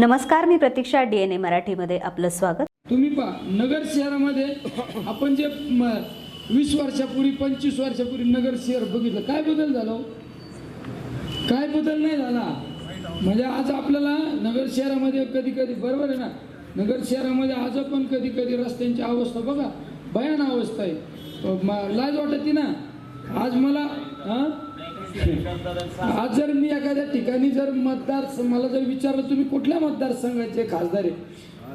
नमस्कार मी प्रतीक्षा D N A मराठीमध्ये आपलं स्वागत. तुम्ही पहा नगर शहरामध्ये आपण जे वीस वर्षापूर्वी पंचवीस वर्षापूर्वी नगर शहर बघितलं काय बदल झाला हो? काय बदल नाही झाला? म्हणजे आज आपल्याला नगर शहरामध्ये कधी कधी बरोबर आहे ना? नगर शहरामध्ये आज पण कधी कधी रस्त्यांची अवस्था बघा भयान अवस्था आहे. लाज वाटते ना? आज मला आज जर मी एखाद्या ठिकाणी जर मतदार मला जर विचारलं तुम्ही कुठल्या मतदारसंघाचे खासदार आहे?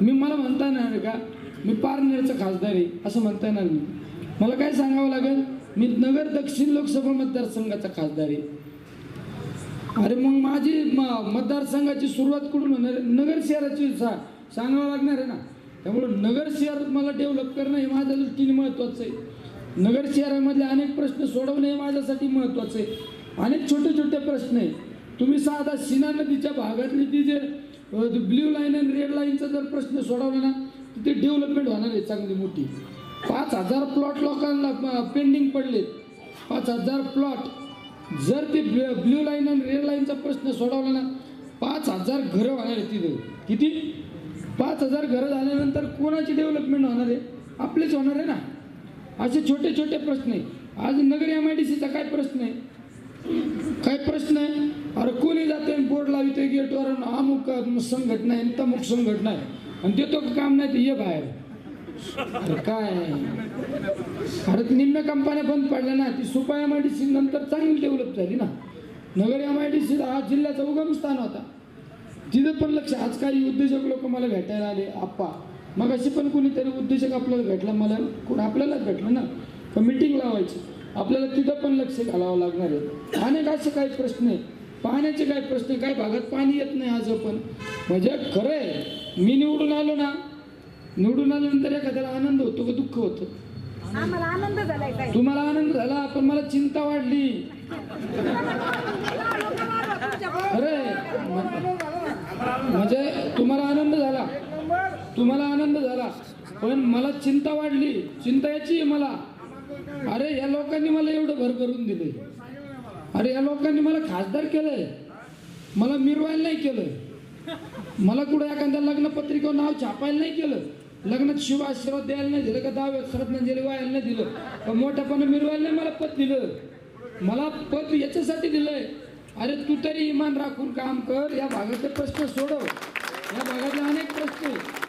मी मला म्हणता येणार का? मी पारनेरचं खासदार आहे असं म्हणता येणार नाही. मला काय सांगावं लागेल? मी नगर दक्षिण लोकसभा मतदारसंघाचा खासदार आहे. अरे मग माझी म- मतदारसंघाची सुरुवात कुठून होणार नगर शहराची सा सांगावं लागणार आहे ना? त्यामुळं नगर शहर मला डेव्हलप करणं हे माझ्या दृष्टीने महत्त्वाचं आहे. नगर शहरामधले अनेक प्रश्न सोडवणे हे माझ्यासाठी महत्त्वाचं आहे. अनेक छोटे छोटे प्रश्न आहे तुम्ही साधा सिना नदीच्या भागातली ती जे ब्ल्यू लाईन आणि रेड लाईनचा जर प्रश्न सोडवला ना तर ते डेव्हलपमेंट होणार आहे चांगली मोठी. पाच हजार प्लॉट लोकांना पेंडिंग पडलेत. पाच हजार प्लॉट. जर ते ब्ल्यू लाईन आणि रेड लाईनचा प्रश्न सोडवला ना पाच हजार घरं होणार आहे तिथे. किती? पाच हजार घरं झाल्यानंतर कोणाची डेव्हलपमेंट होणार आहे? आपलेच होणार आहे ना. असे छोटे छोटे प्रश्न आहे. आज नगर एम आय डी सीचा काय प्रश्न आहे? काय प्रश्न आहे? अरे कोणी जाते आणि बोर्ड लाविते गेटवर अमुक संघटना आहे तमुक संघटना आहे. आणि देतो का काम नाही तर ये बाहेर. अरे काय? अरे निम्न कंपन्या बंद पडल्या ना ती Supa M I D C नंतर चांगली डेव्हलप झाली ना. Nagar M I D C हा जिल्ह्याचा उगम स्थान होता. तिथं पण लक्ष आज काही उद्योजक लोक मला भेटायला आले. आप्पा मग अशी पण कोणीतरी उद्योजक आपल्याला भेटला मला कोण आपल्यालाच भेटलं ना? तर मिटिंग लावायची? आपल्याला तिथं पण लक्ष घालावं लागणार आहे. अनेक असे काही प्रश्न आहे पाण्याचे काय प्रश्न काही भागात पाणी येत नाही आज पण म्हणजे खरं आहे मी निवडून आलो ना निवडून आल्यानंतर एखाद्याला आनंद होतो का दुःख होतं? आम्हाला आनंद झालाय काय तुम्हाला आनंद झाला पण मला चिंता वाढली. खरंय. म्हणजे तुम्हाला आनंद झाला. तुम्हाला आनंद झाला. पण मला चिंता वाढली. चिंता याची मला. अरे या लोकांनी मला एवढं भरभरून दिले अरे या लोकांनी मला खासदार केलंय. मला मिरवायला नाही केलं मला कुठं एखाद्या लग्नपत्रिकेवर नाव छापायला नाही केलं. लग्नात शिव आशीर्वाद द्यायला नाही दिलं का दहाव्या श्रद्धांजली व्हायला नाही दिलं मोठ्यापणा मिरवायला नाही मला पद दिलं. मला पद याच्यासाठी दिलंय. अरे तू तरी इमान राखून काम कर. या भागाचे प्रश्न सोडव. या भागात अनेक प्रश्न आहेत